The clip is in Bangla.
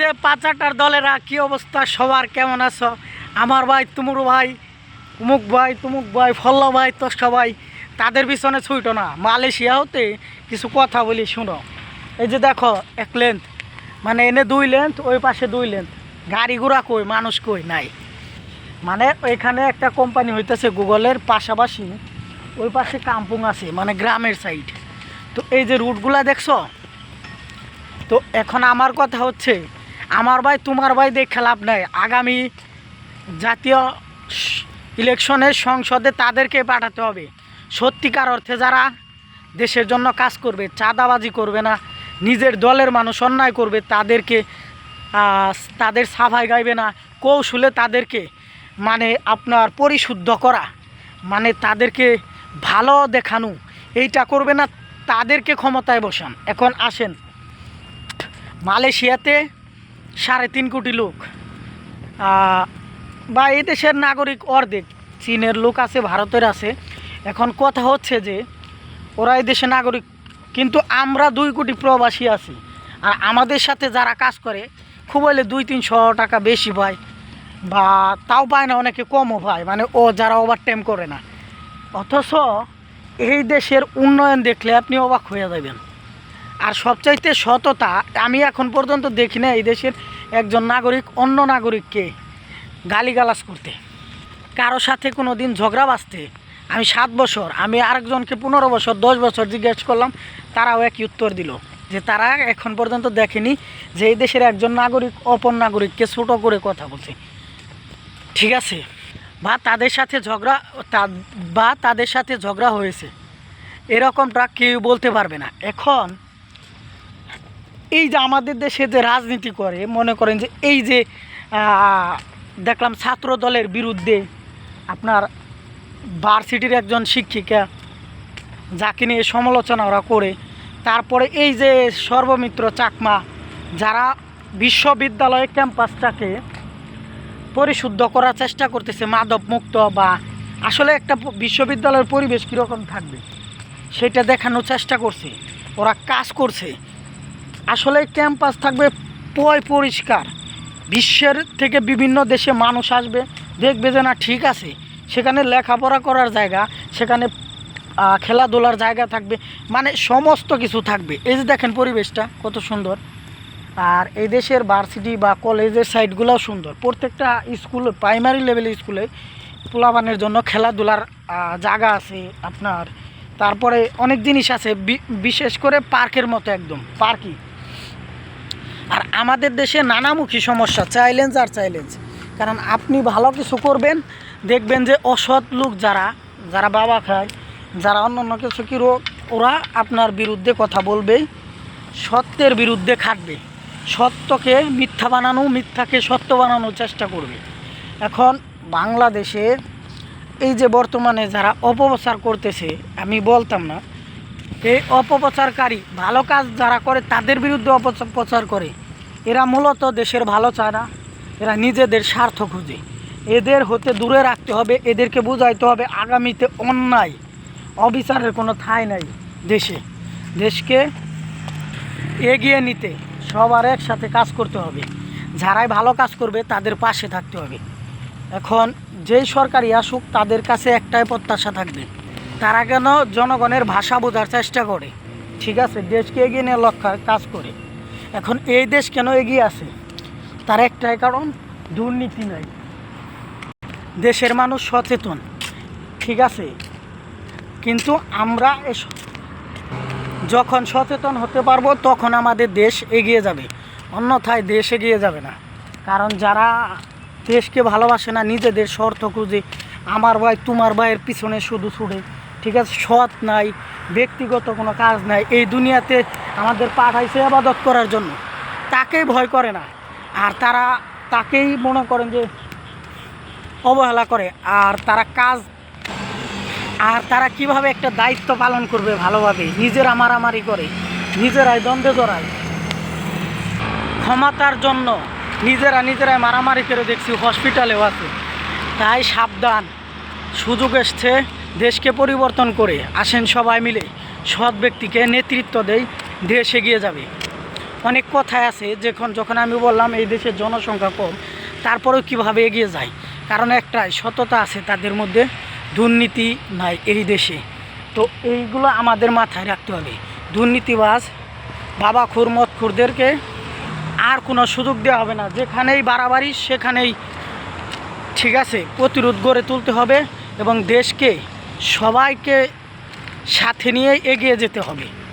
যে পাঁচাটার দলেরা কি অবস্থা, সবার কেমন আছো? আমার ভাই তুমুর ভাই, উমুক ভাই, তুমুক ভাই, ফল্লা ভাই তো সবাই তাদের পিছনে ছুটো না। মালয়েশিয়া হতে কিছু কথা বলি, শুনো। এই যে দেখো, এক লেন্থ মানে এনে দুই লেন্থ ওই পাশে দুই লেন্থ গাড়ি ঘোড়া কই, মানুষ কই, নাই। মানে ওইখানে একটা কোম্পানি হইতেছে গুগলের পাশাপাশি, ওই পাশে কাম্পুং আছে মানে গ্রামের সাইড তো এই যে রুটগুলা দেখছ? তো এখন আমার কথা হচ্ছে আমার ভাই, তোমার ভাই দেখে লাভ নাই। আগামী জাতীয় ইলেকশনে সংসদে তাদেরকে পাঠাতে হবে। সত্যিকার অর্থে যারা দেশের জন্য কাজ করবে, চাঁদাবাজি করবে না, নিজের দলের মানুষ অন্যায় করবে, তাদেরকে তাদের সাফাই গাইবে না, কৌশলে তাদেরকে মানে আপনার পরিশুদ্ধ করা মানে তাদেরকে ভালো দেখানো, এইটা করবে না, তাদেরকে ক্ষমতায় বসান। এখন আসেন, মালয়েশিয়াতে সাড়ে তিন কোটি লোক। বা এই দেশের নাগরিক অর্ধেক, চীনের লোক আছে, ভারতের আছে। এখন কথা হচ্ছে যে, ওরা এই দেশের নাগরিক, কিন্তু আমরা দুই কোটি প্রবাসী আছি। আর আমাদের সাথে যারা কাজ করে, খুব হলে দুই তিনশো টাকা বেশি পায়, বা তাও পায় না, অনেকে কমও পায়। মানে ও যারা ওভার টাইম করে না। অথচ এই দেশের উন্নয়ন দেখলে আপনি অবাক হয়ে যাবেন। আর সবচাইতে সততা, আমি এখন পর্যন্ত দেখি না এই দেশের একজন নাগরিক অন্য নাগরিককে গালিগালাজ করতে। কারও সাথে কোনো দিন ঝগড়া বাঁচতে আমি সাত বছর, আমি আরেকজনকে পনেরো বছর, দশ বছর জিজ্ঞেস করলাম, তারাও একই উত্তর দিল যে তারা এখন পর্যন্ত দেখেনি যে এই দেশের একজন নাগরিক অপর নাগরিককে ছোটো করে কথা বলছে। ঠিক আছে? বা তাদের সাথে ঝগড়া বা তাদের সাথে ঝগড়া হয়েছে। এরকমটা কেউ বলতে পারবে না। এখন এই যে আমাদের দেশে যে রাজনীতি করে, মনে করেন যে এই যে দেখলাম ছাত্র দলের বিরুদ্ধে আপনার ভার্সিটির একজন শিক্ষিকা যাকে নিয়ে সমালোচনা ওরা করে, তারপরে এই যে সর্বমিত্র চাকমা, যারা বিশ্ববিদ্যালয়ের ক্যাম্পাসটাকে পরিশুদ্ধ করার চেষ্টা করতেছে, মাদক মুক্ত বা আসলে একটা বিশ্ববিদ্যালয়ের পরিবেশ কীরকম থাকবে, সেটা দেখানোর চেষ্টা করছে, ওরা কাজ করছে। আসলে ক্যাম্পাস থাকবে পয় পরিষ্কার। বিশ্বের থেকে বিভিন্ন দেশে মানুষ আসবে, দেখবে যে না ঠিক আছে। সেখানে লেখাপড়া করার জায়গা, সেখানে খেলাধুলার জায়গা থাকবে মানে সমস্ত কিছু থাকবে। এই যে দেখেন পরিবেশটা কত সুন্দর। আর এই দেশের ভার্সিটি বা কলেজের সাইডগুলোও সুন্দর। প্রত্যেকটা স্কুল প্রাইমারি লেভেল স্কুলে পোলাবানের জন্য খেলাধুলার জায়গা আছে আপনার। তারপরে অনেক জিনিস আছে বিশেষ করে পার্কের মতো একদম পার্কই আর আমাদের দেশে নানামুখী সমস্যা চ্যালেঞ্জ আর চ্যালেঞ্জ কারণ আপনি ভালো কিছু করবেন, দেখবেন যে অসৎ লোক যারা যারা বাবা খায়, যারা অন্য অন্য কিছু কি ওরা আপনার বিরুদ্ধে কথা বলবে, সত্যের বিরুদ্ধে খাটবে। সত্যকে মিথ্যা বানানো, মিথ্যাকে সত্য বানানোর চেষ্টা করবে। এখন বাংলাদেশে এই যে বর্তমানে যারা অপপ্রচার করতেছে, আমি বলতাম না এই অপপ্রচারকারী ভালো কাজ যারা করে তাদের বিরুদ্ধে অপপ্রচার করে। এরা মূলত দেশের ভালো চায় না, এরা নিজেদের স্বার্থ খুঁজে। এদের হতে দূরে রাখতে হবে, এদেরকে বুঝাইতে হবে আগামীতে অন্যায়, অবিচারের কোনো ঠাঁই নাই দেশে। দেশকে এগিয়ে নিতে সবার একসাথে কাজ করতে হবে। যারাই ভালো কাজ করবে তাদের পাশে থাকতে হবে। এখন যেই সরকারি আসুক, তাদের কাছে একটাই প্রত্যাশা থাকবে। তারা কেন জনগণের ভাষা বোঝার চেষ্টা করে। ঠিক আছে, দেশকে এগিয়ে নিয়ে লক্ষ্য কাজ করে। এখন এই দেশ কেন এগিয়ে আছে? তার একটাই কারণ, দুর্নীতি নাই। দেশের মানুষ সচেতন, ঠিক আছে? কিন্তু আমরা এস- যখন সচেতন হতে পারব, তখন আমাদের দেশ এগিয়ে যাবে। অন্যথায় দেশ এগিয়ে যাবে না। কারণ যারা দেশকে ভালোবাসে না, নিজেদের স্বার্থ খুঁজে, আমার ভাই, তোমার ভাইয়ের পিছনে শুধু ছুটে। ঠিক আছে, সৎ নাই, ব্যক্তিগত কোনো কাজ নাই, এই দুনিয়াতে আমাদের পাঠাইছে আবাদত করার জন্য। তাকে ভয় করে না। আর তারা তাকেই মনে করেন যে অবহেলা করে। আর তারা কাজ, আর তারা কীভাবে একটা দায়িত্ব পালন করবে ভালোভাবে? নিজেরা মারামারি করে, নিজেরাই দ্বন্দ্বে জড়ায়। ক্ষমতার জন্য নিজেরা নিজেরাই মারামারি করে দেখছি হসপিটালেও আছে। তাই সাবধান। সুযোগ এসছে। দেশকে পরিবর্তন করে আসেন সবাই মিলে, সৎ ব্যক্তিকে নেতৃত্ব দেই, দেশ এগিয়ে যাবে। অনেক কথায় আছে, যখন যখন আমি বললাম এই দেশের জনসংখ্যা কম, তারপরেও কীভাবে এগিয়ে যায়? কারণ একটাই, সততা আছে তাদের মধ্যে, দুর্নীতি নাই এই দেশে। তো এইগুলো আমাদের মাথায় রাখতে হবে। দুর্নীতিবাজ বাবা খুর মদ খুরদেরকে আর কোনো সুযোগ দেওয়া হবে না। যেখানেই বাড়াবাড়ি, সেখানেই ঠিক আছে, প্রতিরোধ গড়ে তুলতে হবে এবং দেশকে সবাইকে সাথে নিয়ে এগিয়ে যেতে হবে।